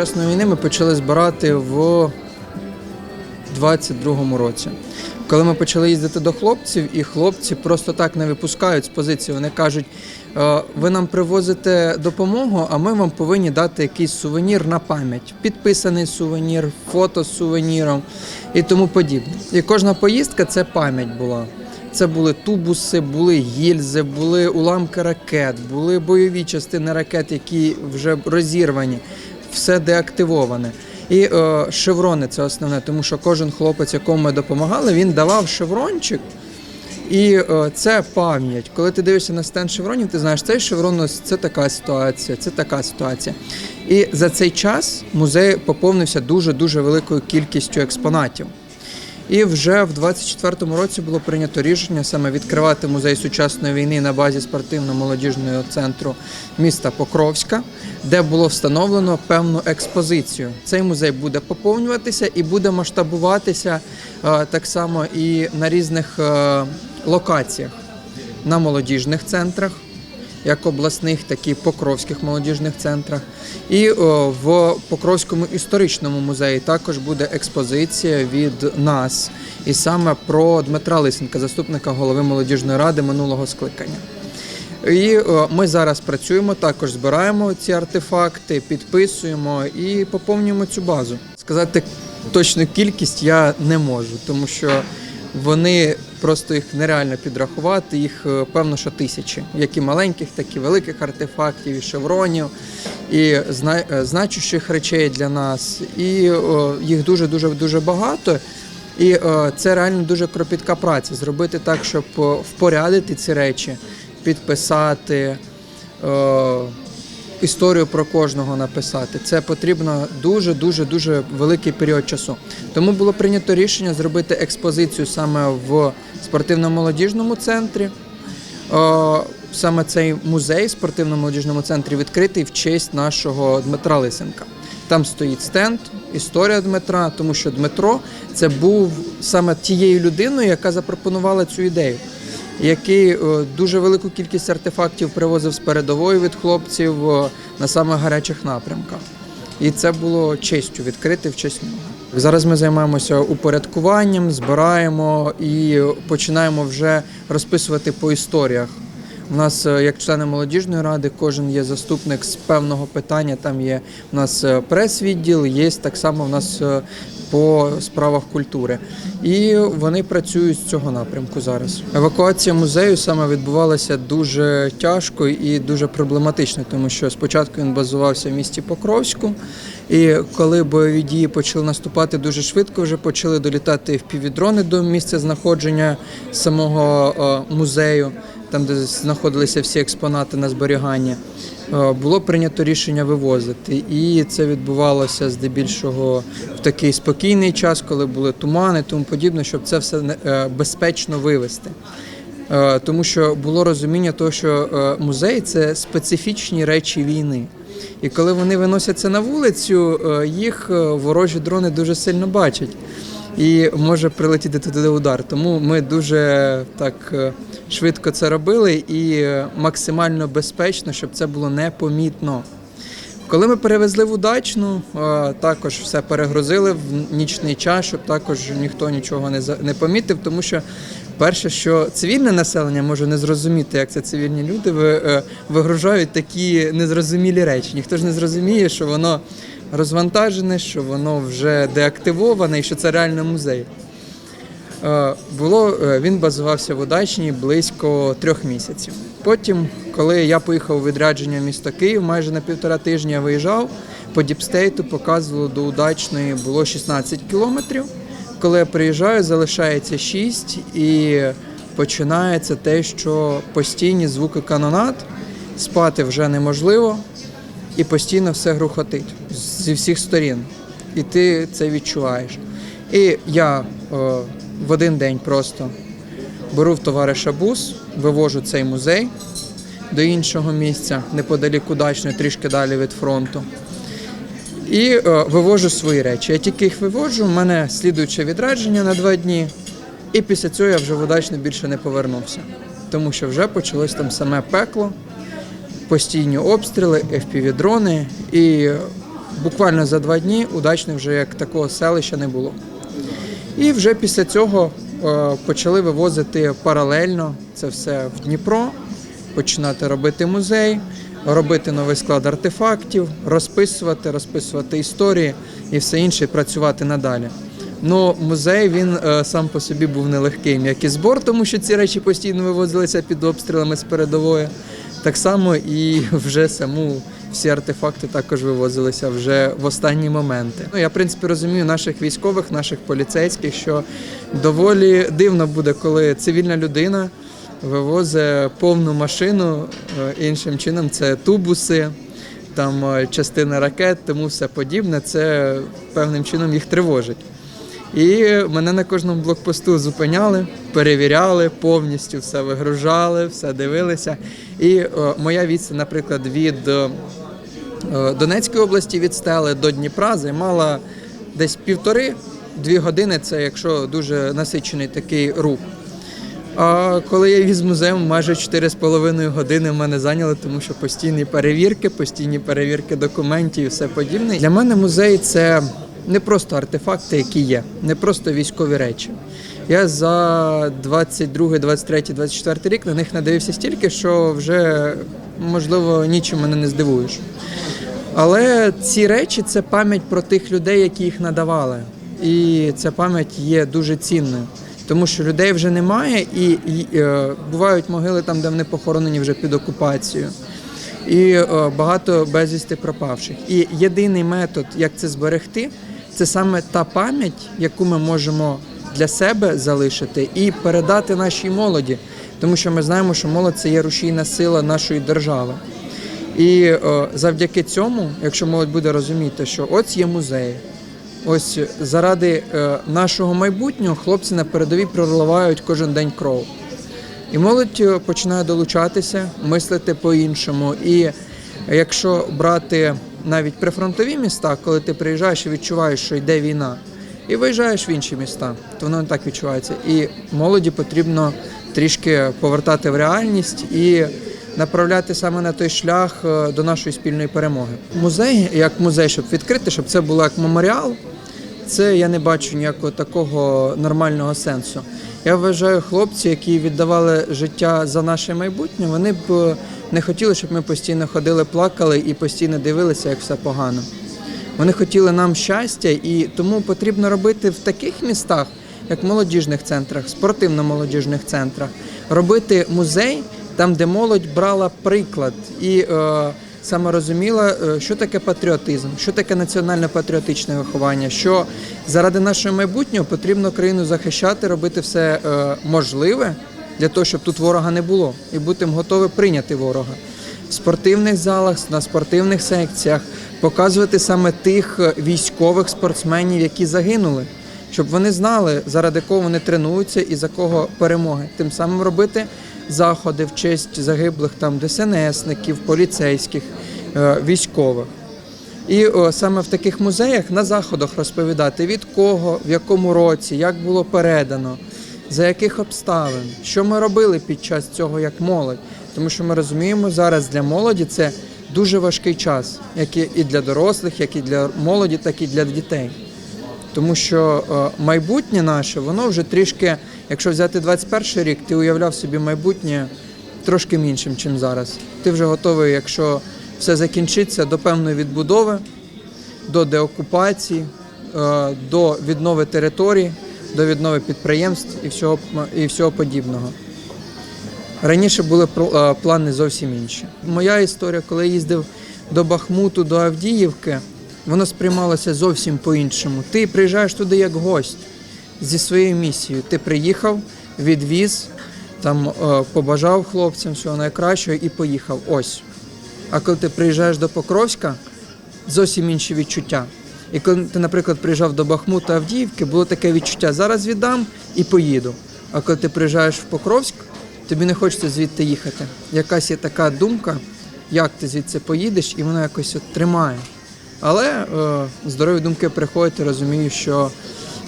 сучасної війни ми почали збирати в 22-му році. Коли ми почали їздити до хлопців, і хлопці просто так не випускають з позиції. Вони кажуть, «Е, ви нам привозите допомогу, а ми вам повинні дати якийсь сувенір на пам'ять. Підписаний сувенір, фото з сувеніром і тому подібне. І кожна поїздка це пам'ять була. Це були тубуси, були гільзи, були уламки ракет, були бойові частини ракет, які вже розірвані, все деактивоване. І е, шеврони це основне, тому що кожен хлопець, якому ми допомагали, він давав шеврончик. І е, це пам'ять. Коли ти дивишся на стенд шевронів, ти знаєш, цей шеврон це така ситуація, це така ситуація. І за цей час музей поповнився дуже дуже великою кількістю експонатів. І вже в 24-му році було прийнято рішення саме відкривати музей сучасної війни на базі спортивно-молодіжного центру міста Покровська, де було встановлено певну експозицію. Цей музей буде поповнюватися і буде масштабуватися е, так само і на різних е, локаціях на молодіжних центрах. Як обласних, так і покровських молодіжних центрах. І в Покровському історичному музеї також буде експозиція від нас, і саме про Дмитра Лисенка, заступника голови молодіжної ради минулого скликання. І ми зараз працюємо, також збираємо ці артефакти, підписуємо і поповнюємо цю базу. Сказати точну кількість я не можу, тому що вони просто їх нереально підрахувати. Їх е, певно, що тисячі, як і маленьких, так і великих артефактів, і шевронів, і е, значущих речей для нас. І о, їх дуже дуже дуже багато. І е, це реально дуже кропітка праця. Зробити так, щоб е, впорядити ці речі, підписати. Е, історію про кожного написати. Це потрібно дуже дуже дуже великий період часу. Тому було прийнято рішення зробити експозицію саме в спортивно-молодіжному центрі. Саме цей музей в спортивно-молодіжному центрі відкритий в честь нашого Дмитра Лисенка. Там стоїть стенд, історія Дмитра, тому що Дмитро це був саме тією людиною, яка запропонувала цю ідею який е, дуже велику кількість артефактів привозив з передової від хлопців е, на самих гарячих напрямках. І це було честю відкрити в честь нього. Зараз ми займаємося упорядкуванням, збираємо і починаємо вже розписувати по історіях. У нас, е, як члени молодіжної ради, кожен є заступник з певного питання. Там є у нас прес-відділ, є так само у нас по справах культури. І вони працюють з цього напрямку зараз. Евакуація музею саме відбувалася дуже тяжко і дуже проблематично, тому що спочатку він базувався в місті Покровську, і коли бойові дії почали наступати дуже швидко, вже почали долітати впівдрони до місця знаходження самого е, музею, там де знаходилися всі експонати на зберігання. Е, Було прийнято рішення вивозити, і це відбувалося здебільшого в такий спокійний час, коли були тумани, тому подібне, щоб це все е, безпечно вивезти. Е, Тому що було розуміння того, що музей це специфічні речі війни. І коли вони виносяться на вулицю, їх ворожі дрони дуже сильно бачать. І може прилетіти туди удар. Тому ми дуже так е, швидко це робили і е, максимально безпечно, щоб це було непомітно. Коли ми перевезли в удачну, е, також все перегрузили в нічний час, щоб також ніхто нічого не не помітив, тому що перше, що цивільне населення може не зрозуміти, як це цивільні люди вигружають такі незрозумілі речі. Ніхто ж не зрозуміє, що воно розвантажене, що воно вже деактивоване і що це реально музей. Е, Було, е, він базувався в Удачній близько трьох місяців. Потім, коли я поїхав у відрядження в місто Київ, майже на півтора тижня я виїжджав по Діпстейту, показувало до Удачної було 16 кілометрів. Коли я приїжджаю, залишається 6 і починається те, що постійні звуки канонат, спати вже неможливо, і постійно все грухотить зі всіх сторін. І ти це відчуваєш. І я е, в один день просто беру в товариша бус, вивожу цей музей до іншого місця, неподалік удачно, трішки далі від фронту. І е, вивожу свої речі. Я тільки їх виводжу, в мене слідуюче відрадження на два дні, і після цього я вже в удачно більше не повернувся. Тому що вже почалось там саме пекло, постійні обстріли, FPV-дрони і буквально за два дні удачно вже як такого селища не було. І вже після цього е, почали вивозити паралельно це все в Дніпро, починати робити музей, робити новий склад артефактів, розписувати, розписувати історії і все інше, і працювати надалі. Ну, музей він е, сам по собі був нелегким, як і збор, тому що ці речі постійно вивозилися під обстрілами з передової. Так само і вже саму всі артефакти також вивозилися вже в останні моменти. Ну я в принципі розумію наших військових, наших поліцейських, що доволі дивно буде, коли цивільна людина вивозить повну машину. е, Іншим чином це тубуси, там е, частини ракет, тому все подібне. Це певним чином їх тривожить. І мене на кожному блокпосту зупиняли, перевіряли, повністю все вигружали, все дивилися. І е, моя відстань, наприклад, від е, Донецької області від стели до Дніпра займала десь півтори-дві години. Це якщо дуже насичений такий рух. А коли я віз музей, майже 4,5 години в мене зайняли, тому що постійні перевірки, постійні перевірки документів і все подібне. Для мене музей це не просто артефакти, які є, не просто військові речі. Я за 22, 23, 24 рік на них надивився стільки, що вже можливо нічим мене не здивуєш. Але ці речі це пам'ять про тих людей, які їх надавали. І ця пам'ять є дуже цінною, тому що людей вже немає, і, і е, бувають могили там, де вони похоронені вже під окупацією. І е, багато безвісти пропавших. І єдиний метод, як це зберегти, це саме та пам'ять, яку ми можемо для себе залишити і передати нашій молоді, тому що ми знаємо, що молодь це є рушійна сила нашої держави. І е, завдяки цьому, якщо молодь буде розуміти, що ось є музей, ось заради е, нашого майбутнього хлопці на передовій проливають кожен день кров. І молодь е, починає долучатися, мислити по-іншому. І якщо брати навіть прифронтові міста, коли ти приїжджаєш і відчуваєш, що йде війна, і виїжджаєш в інші міста, то воно не так відчувається. І молоді потрібно трішки повертати в реальність і направляти саме на той шлях е, до нашої спільної перемоги. Музей, як музей, щоб відкрити, щоб це було як меморіал, це я не бачу ніякого такого нормального сенсу. Я вважаю, хлопці, які віддавали життя за наше майбутнє, вони б е, не хотіли, щоб ми постійно ходили, плакали і постійно дивилися, як все погано. Вони хотіли нам щастя, і тому потрібно робити в таких містах, як молодіжних центрах, спортивно-молодіжних центрах, робити музей там, де молодь брала приклад і е, саме розуміла, е, що таке патріотизм, що таке національно-патріотичне виховання, що заради нашого майбутнього потрібно країну захищати, робити все е, можливе для того, щоб тут ворога не було, і бути готові прийняти ворога в спортивних залах, на спортивних секціях, показувати саме тих е, військових спортсменів, які загинули, щоб вони знали, заради кого вони тренуються і за кого перемоги. Тим самим робити заходи в честь загиблих там ДСНСників, поліцейських, е, військових. І о, саме в таких музеях на заходах розповідати від кого, в якому році, як було передано, за яких обставин, що ми робили під час цього як молодь. Тому що ми розуміємо, зараз для молоді це дуже важкий час, як і для дорослих, як і для молоді, так і для дітей. Тому що е, майбутнє наше, воно вже трішки, якщо взяти 21 рік, ти уявляв собі майбутнє трошки іншим, ніж зараз. Ти вже готовий, якщо все закінчиться, до певної відбудови, до деокупації, е, до віднови територій, до віднови підприємств і всього, і всього подібного. Раніше були е, плани зовсім інші. Моя історія, коли я їздив до Бахмуту, до Авдіївки, воно сприймалося зовсім по-іншому. Ти приїжджаєш туди як гость зі своєю місією. Ти приїхав, відвіз, там е, побажав хлопцям всього найкращого і поїхав. Ось. А коли ти приїжджаєш до Покровська, зовсім інші відчуття. І коли ти, наприклад, приїжджав до Бахмута Авдіївки, було таке відчуття: зараз віддам і поїду. А коли ти приїжджаєш в Покровськ, тобі не хочеться звідти їхати. Якась є така думка, як ти звідси поїдеш, і воно якось от тримає. Але е, здорові думки приходять розумію, що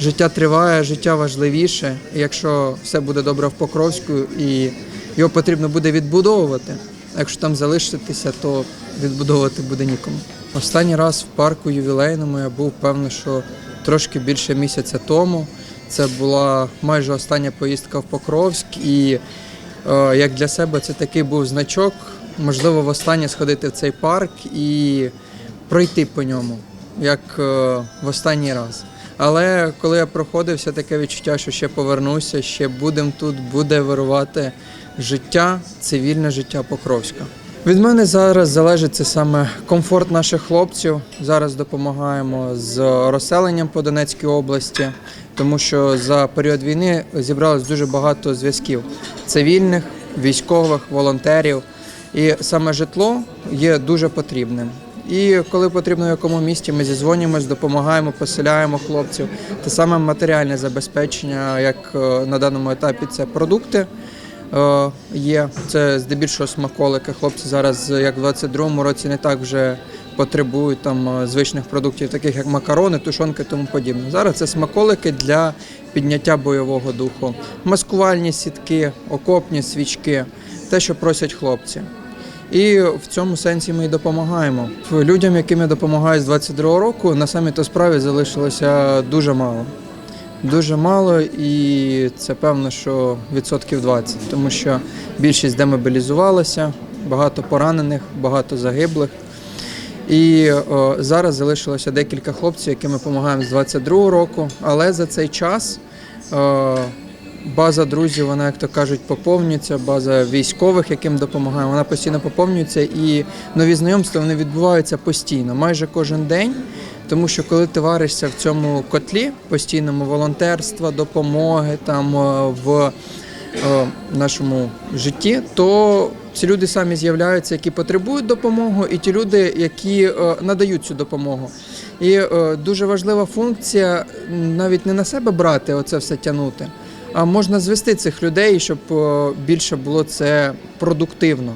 життя триває, життя важливіше. Якщо все буде добре в Покровську і його потрібно буде відбудовувати, а якщо там залишитися, то відбудовувати буде нікому. Останній раз в парку ювілейному я був певно, що трошки більше місяця тому. Це була майже остання поїздка в Покровськ, і е, як для себе це такий був значок. Можливо, востаннє сходити в цей парк і пройти по ньому, як е, в останній раз. Але коли я проходив, все таке відчуття, що ще повернуся, ще будемо тут, буде вирувати життя, цивільне життя Покровська. Від мене зараз залежить це саме комфорт наших хлопців. Зараз допомагаємо з розселенням по Донецькій області, тому що за період війни зібралось дуже багато зв'язків цивільних, військових, волонтерів. І саме житло є дуже потрібним. І коли потрібно в якому місті, ми зізвонюємось, допомагаємо, поселяємо хлопців. Те саме матеріальне забезпечення, як е, на даному етапі це продукти е, є. Це здебільшого смаколики. Хлопці зараз, як в 22-му році, не так вже потребують там е, звичних продуктів, таких як макарони, тушонки тому подібне. Зараз це смаколики для підняття бойового духу, маскувальні сітки, окопні свічки, те, що просять хлопці. І в цьому сенсі ми й допомагаємо. Людям, яким я допомагаю з 22-го року, на самій то справі залишилося дуже мало. Дуже мало, і це певно, що відсотків 20, тому що більшість демобілізувалася, багато поранених, багато загиблих. І о, зараз залишилося декілька хлопців, яким ми допомагаємо з 22-го року, але за цей час о, база друзів, вона, як то кажуть, поповнюється, база військових, яким допомагаємо, вона постійно поповнюється, і нові знайомства вони відбуваються постійно, майже кожен день. Тому що коли ти варишся в цьому котлі постійному волонтерства, допомоги там е, в е, нашому житті, то ці люди самі з'являються, які потребують допомогу, і ті люди, які е, надають цю допомогу. І дуже важлива функція навіть не на себе брати, оце все тягнути, можна звести цих людей, щоб більше було це продуктивно.